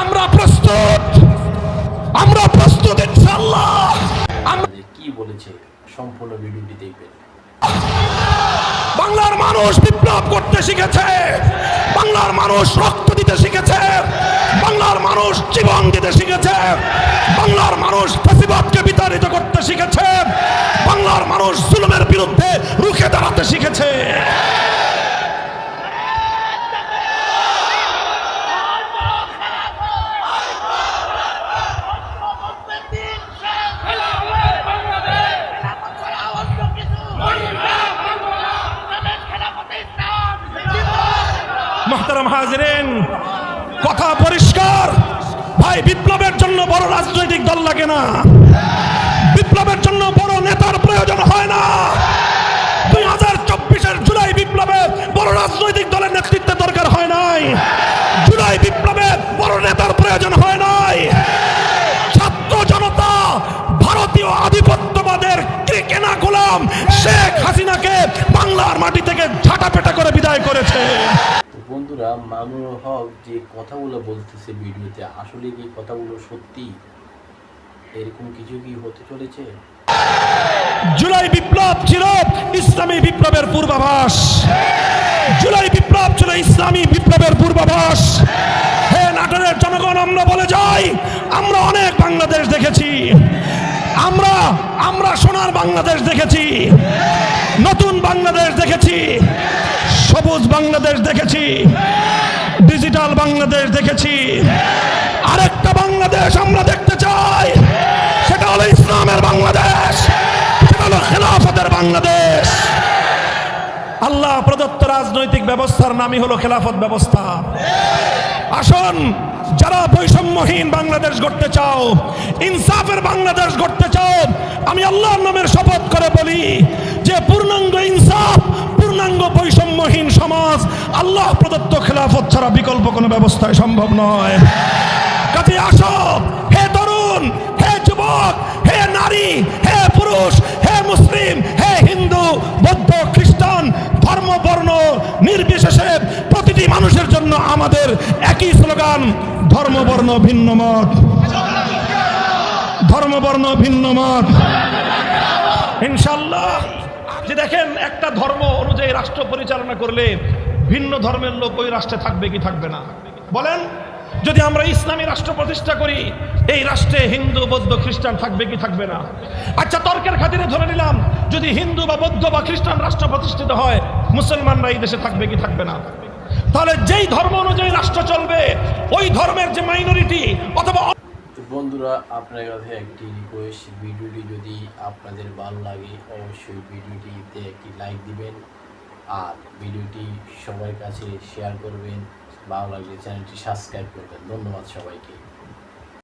আমরা প্রস্তুত। আমরা প্রস্তুত ইনশাআল্লাহ। আমরা কি বলেছে? সম্পূর্ণ ভিডিওটি দেখবেন বাংলার মানুষ বিপ্লব করতে শিখেছে। বাংলার মানুষ রক্ত দিতে শিখেছে। বাংলার মানুষ জীবন দিতে শিখেছে। বাংলার মানুষ ফেসিবাদকে বিতাড়িত করতে শিখেছে। বাংলার মানুষ জুলুমের বিরুদ্ধে রুখে দাঁড়াতে শিখেছে। মোহতারাম হাজরেন কথা পরিষ্কার। ভাই বিপ্লবের জন্য বড় রাজনৈতিক দল লাগে না বিপ্লবের জন্য বড় নেতার প্রয়োজন হয় না দুই হাজার চব্বিশের জুলাই বিপ্লবে বড় রাজনৈতিক দলের নেতৃত্বের দরকার হয় নাই জুলাই বিপ্লবে বড় নেতার প্রয়োজন হয় নাই ছাত্র জনতা ভারতীয় আধিপত্যবাদের কে কেনা গোলাম শেখ হাসিনাকে বাংলার মাটি থেকে ঝাঁটাপেটা করে বিদায় করেছে। বন্ধুরা মামুনুল হক যে কথাগুলো বলতেছে ভিডিওতে আসলে কি কথাগুলো সত্যি? এরকম কিছু কি হতে চলেছে? জুলাই বিপ্লব ছিল ইসলামী বিপ্লবের পূর্বাভাস। জুলাই বিপ্লব ছিল ইসলামী বিপ্লবের পূর্বাভাস। হে নাটোরের জনগণ আমরা বলে যাই আমরা অনেক বাংলাদেশ দেখেছি। আমরা আমরা সোনার বাংলাদেশ দেখেছি। নতুন বাংলাদেশ দেখেছি। সবুজ বাংলাদেশ দেখেছি। ডিজিটাল বাংলাদেশ দেখেছি। আরেকটা বাংলাদেশ আমরা দেখতে চাই। সেটা হলো ইসলামের বাংলাদেশ। সেটা হলো খেলাফতের বাংলাদেশ। আল্লাহ প্রদত্ত রাজনৈতিক ব্যবস্থার নামই হলো খেলাফত ব্যবস্থা। আসুন, যারা বৈষম্যহীন বাংলাদেশ গড়তে চাও, ইনসাফের বাংলাদেশ গড়তে চাও, আমি আল্লাহর নামের শপথ করে বলি যে পূর্ণাঙ্গ ইনসাফ, পূর্ণাঙ্গ বৈষম্যহীন সমাজ, আল্লাহ প্রদত্ত খেলাফত ছাড়া বিকল্প কোনো ব্যবস্থায় সম্ভব নয়। কাজে আসো, হে তরুণ, হে যুবক, হে নারী, হে পুরুষ হে মুসলিম হে হিন্দু বৌদ্ধ খ্রিস্টান ধর্ম বর্ণ নির্বিশেষে প্রতিটি মানুষের জন্য আমাদের একই স্লোগান ধর্ম বর্ণ ভিন্ন মত। ধর্ম বর্ণ ভিন্ন মত। ইনশাল্লাহ যে দেখেন একটা ধর্ম অনুযায়ী রাষ্ট্র পরিচালনা করলে ভিন্ন ধর্মের লোক ওই রাষ্ট্রে থাকবে কি থাকবে না? বলেন, যদি আমরা ইসলামী রাষ্ট্র প্রতিষ্ঠা করি, এই রাষ্ট্রে হিন্দু, বৌদ্ধ, খ্রিস্টান থাকবে কি থাকবে না? আচ্ছা তর্কের খাতিরে ধরে নিলাম, যদি হিন্দু বা বৌদ্ধ বা খ্রিস্টান রাষ্ট্র প্রতিষ্ঠিত হয়, মুসলমানরা এই দেশে থাকবে কি থাকবে না? তাহলে যেই ধর্ম অনুযায়ী রাষ্ট্র চলবে, ওই ধর্মের যে মাইনরিটি অথবা বন্ধুরা, আপনার কাছে একটি রিকোয়েস্ট ভিডিওটি যদি আপনাদের ভালো লাগে, অবশ্যই ভিডিওটিতে একটি লাইক দিবেন আর ভিডিওটি সবার কাছে শেয়ার করবেন। ভালো লাগলে চ্যানেলটি সাবস্ক্রাইব করবেন। ধন্যবাদ সবাইকে।